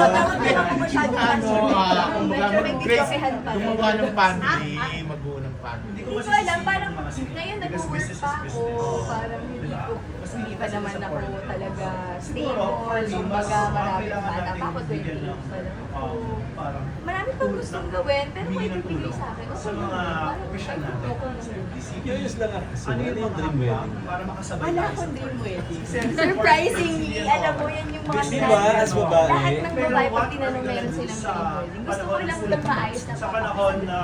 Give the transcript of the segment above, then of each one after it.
Ano, ah, kumbaga, Medyo may Grace, dislokehan pa rin. gumawa ng family, magbuo ng family. Hindi ko alam, parang ngayon nag-work pa ako, parang hindi ko, hindi pa naman ako talaga stable, kumbaga marami pang bata pa ako, 28 pa lang ako. Marami pang gustong gawin, pero kung ibibigay sa akin, sa mga official natin. Curious lang ako. Ano yung dream wedding? Para makasabay Wala akong dream wedding. Surprisingly, alam mo yan yung mga Di ba, as babae? Lahat ng babae, pag tinanong meron silang dream wedding, gusto ko lang ng maayos na Sa panahon na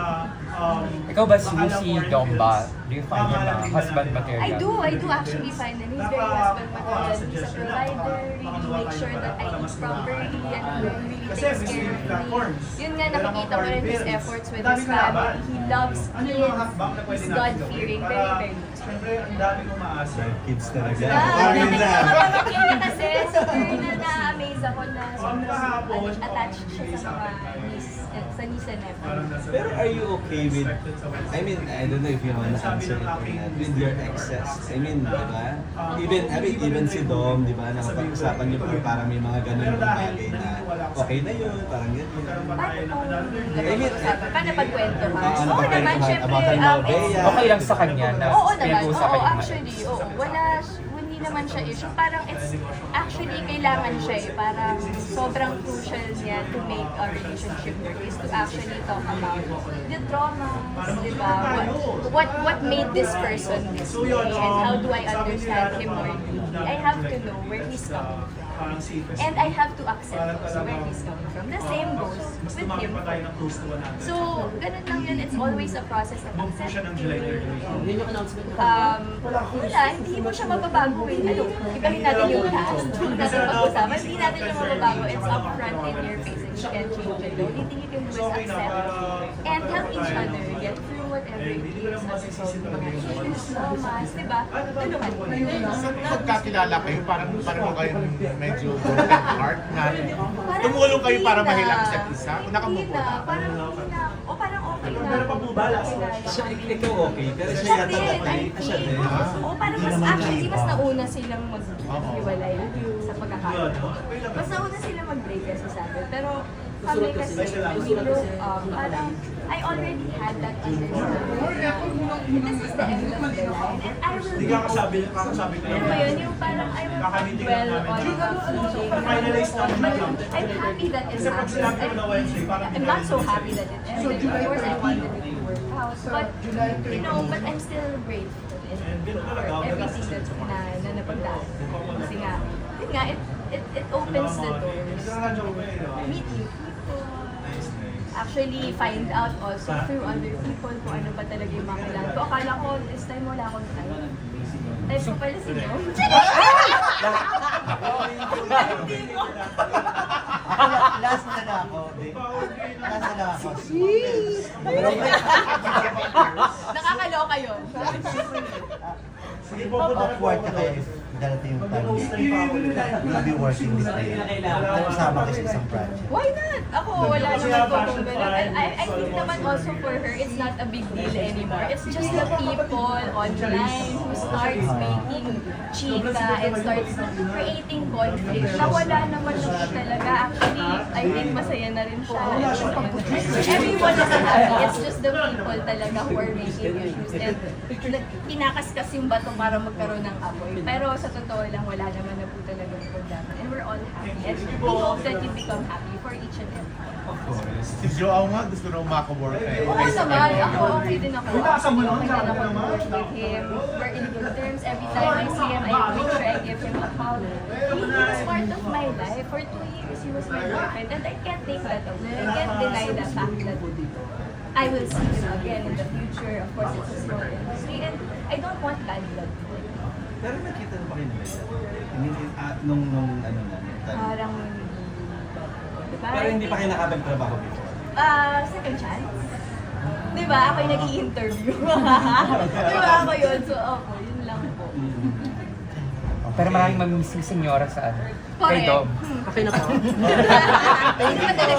um, Ikaw ba si si Dom ba? Do you find him a husband material? I do, I do actually find that he's very husband material. He's a provider, really make sure that I eat properly and really takes care of me. platforms. Yun nga, nakikita ko rin his efforts with Dami his family. He loves Ano kids. pwede He's God-fearing, very, very Siyempre, ang daming umaasa. Kids talaga. Ah, Ayun yung na. mga pamangkin niya kasi, super na na-amaze ako na sobrang attached siya sa mga niece, eh, sa niece and nephew. Pero are you okay with, I mean, I don't know if you wanna answer it or not, with your exes? I mean, di ba? Even, I mean, even si Dom, di ba, nakapag-usapan niyo pa parang may mga ganun yung bagay na okay na yun, parang ganyan. I mean, Paano pagkwento ka? Ah, Oo naman, syempre, About the um, it's- Okay lang sa kanya na Oo naman, pinag-uusapan oo yung actually, oo. Wala, hindi naman siya issue. Parang it's, actually, kailangan siya eh. Parang sobrang crucial niya to make a relationship work is to actually talk about the traumas, di ba? What, what, what made this person this way and how do I understand him more deeply? I have to know where he's coming from. And I have to accept also where he's coming from. The same goes with him. pa tayo ng close to 100. So, ganun lang yun. It's always a process of Nung siya ng July 30. Um, wala, hindi mo siya mababago. Ano, ibahin natin yung past. Hindi natin pag-usapan. Hindi natin siya mababago. It's upfront in your face and you can't change it. The only thing you can do is accept and help each other get through whatever it is. Unresolved mga issues, traumas, di ba? Tulungan mo. Sa pagkakilala kayo, parang pareho kayong medyo broken heart na tumulong kayo para mahilang na. isa't isa. Nakamove na. on. Parang hindi na. O parang okay na. Pero pabubala, so, Siya, ikaw okay, pero siya yata okay. Siya din. Parang mas actually, mas nauna silang maghiwalay sa pagkakataon. Mas nauna sila mag-break kasi sa akin. Pero kami kasi, broke up, parang I already had that understanding. This is the end of the line. And I will Hindi ka kasabi, kakasabi ko alam mo yun, yung parang I will not dwell lang on feeling. Finalize na lang. I'm happy that it happened. I'm not so happy that it ended. Of course, I wanted it to work out. But, you know, but I'm still grateful for everything din. na, na napagdaan. Kasi nga, yun nga, it, it, it opens the doors meet new people. Actually, find out also through other people kung ano ba talaga yung mga kailangan ko. Akala ko, this time wala akong time. Type ko pala si Dom. Last na lang ako. Last na lang ako. Nakakaloka yun. Sige po po Awkward ka kayo darating yung time you'll be working with me. Kasama kayo sa isang project. Why not? Ako, wala naman ganun. And I, I think naman also for her, it's not a big deal anymore. It's just the people online who starts making chika and starts creating conflict na wala naman siya think masaya na rin siya. Everyone is happy. It's just the people talaga who are making issues. And kinakaskas yung bato para magkaroon ng apoy. Pero sa totoo lang, wala naman na po talaga problema. And we're all happy. And we hope that you become happy for each and every one. Si Joao nga, gusto na umaka-work kayo. Oo naman, ako okay din ako. Hulaan mo lang, Okay din ako hulaan mo naman. with him. We're in good terms. Every time I see him, I make sure I give him a hug. He, was part of my life. For two was my boyfriend. And I can't take that away. I can't deny the fact that I will see him again in the future. Of course, it's a small industry. And I don't want bad blood. Pero nakita na ba kayo nila? I mean, ah, nung, nung, ano na. Parang hindi. Diba? Pero hindi pa kayo nakapagtrabaho before. Ah, second chance. Di ba? Ako yung nag-i-interview. Di ba ako yun? So, po. Pero maraming mamimiss yung senyora sa ano. Kay. Dom. Hmm. Hindi ba talaga